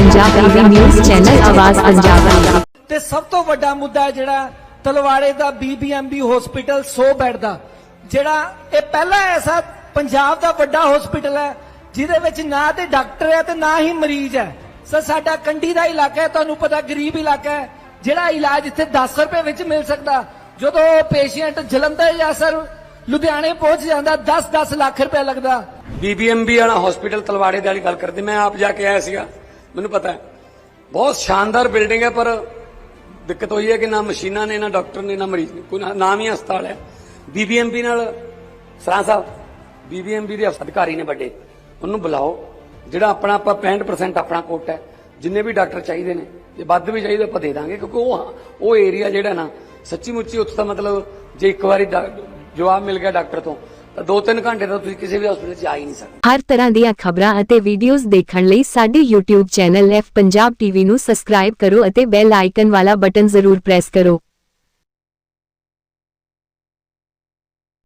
Punjab TV news channel ਆਵਾਜ਼ ਪੰਜਾਬ ਦੀ ਤੇ ਸਭ ਤੋਂ ਵੱਡਾ ਮੁੱਦਾ ਹੈ ਜਿਹੜਾ ਤਲਵਾੜੇ ਦਾ ਬੀਬੀਐਮਬੀ ਹਸਪੀਟਲ 100 ਬੈੱਡ ਦਾ ਜਿਹੜਾ ਇਹ ਪਹਿਲਾ ਐਸਾ ਪੰਜਾਬ ਦਾ ਵੱਡਾ ਹਸਪੀਟਲ ਹੈ ਜਿਹਦੇ ਵਿੱਚ ਨਾ ਤੇ ਡਾਕਟਰ ਹੈ ਤੇ ਨਾ ਹੀ ਮਰੀਜ਼ ਹੈ। ਸਰ ਸਾਡਾ ਕੰਡੀ ਦਾ ਇਲਾਕਾ ਹੈ ਤੁਹਾਨੂੰ ਪਤਾ ਗਰੀਬ ਇਲਾਕਾ ਹੈ ਜਿਹੜਾ ਇਲਾਜ ਇੱਥੇ 10 ਰੁਪਏ ਵਿੱਚ ਮਿਲ ਸਕਦਾ। ਜਦੋਂ ਪੇਸ਼ੈਂਟ ਜਲੰਧਰ ਜਾਂ ਸਰ ਲੁਧਿਆਣੇ ਪਹੁੰਚ ਜਾਂਦਾ 10-10 ਲੱਖ ਰੁਪਏ ਲੱਗਦਾ। ਬੀਬੀਐਮਬੀ ਵਾਲਾ ਹਸਪੀਟਲ ਤਲਵਾੜੇ ਦੇ ਵਾਲੀ ਗੱਲ ਕਰਦੇ ਮੈਂ ਆਪ ਜਾ ਕੇ ਆਇਆ ਸੀਗਾ। ਮੈਨੂੰ ਪਤਾ ਹੈ। ਬਹੁਤ ਸ਼ਾਨਦਾਰ ਬਿਲਡਿੰਗ ਹੈ, ਪਰ ਦਿੱਕਤ ਹੋਈ ਹੈ ਕਿ ਨਾ ਮਸ਼ੀਨਾਂ ਨੇ, ਨਾ ਡਾਕਟਰ ਨੇ, ਨਾ ਮਰੀਜ਼ ਨੇ। ਕੋਈ ਨਾ- ਨਾਮ ਹੀ ਹਸਪਤਾਲ ਹੈ। ਬੀਬੀਐਮਬੀ ਨਾਲ ਸਰਾਂ ਸਾਹਿਬ ਬੀਬੀਐਮਬੀ ਦੇ ਅਧਿਕਾਰੀ ਨੇ ਵੱਡੇ। ਉਹਨੂੰ ਬੁਲਾਓ। ਜਿਹੜਾ ਆਪਣਾ ਆਪਾਂ 65% ਆਪਣਾ ਕੋਟ ਹੈ, ਜਿੰਨੇ ਵੀ ਡਾਕਟਰ ਚਾਹੀਦੇ ਨੇ, ਜੇ ਵੱਧ ਵੀ ਚਾਹੀਦਾ ਆਪਾਂ ਦੇ ਦਾਂਗੇ, ਕਿਉਂਕਿ ਉਹ ਉਹ ਏਰੀਆ ਜਿਹੜਾ ਨਾ ਸੱਚੀ ਮੁੱਚੀ ਉੱਥੇ ਤਾਂ ਮਤਲਬ ਜੇ ਇੱਕ ਵਾਰੀ ਜਵਾਬ ਮਿਲ ਗਿਆ ਡਾਕਟਰ ਤੋਂ 2-3 ਘੰਟੇ ਤਾਂ ਤੁਸੀਂ ਕਿਸੇ ਵੀ ਹਸਪਤਾਲ 'ਚ ਆ ਹੀ ਨਹੀਂ ਸਕਦੇ। ਹਰ ਤਰ੍ਹਾਂ ਦੀਆਂ ਖਬਰਾਂ ਅਤੇ ਵੀਡੀਓਜ਼ ਦੇਖਣ ਲਈ ਸਾਡੇ YouTube channel F Punjab TV ਨੂੰ ਸਬਸਕ੍ਰਾਈਬ ਕਰੋ ਅਤੇ ਬੈਲ ਆਈਕਨ ਵਾਲਾ ਬਟਨ ਜ਼ਰੂਰ ਪ੍ਰੈਸ ਕਰੋ।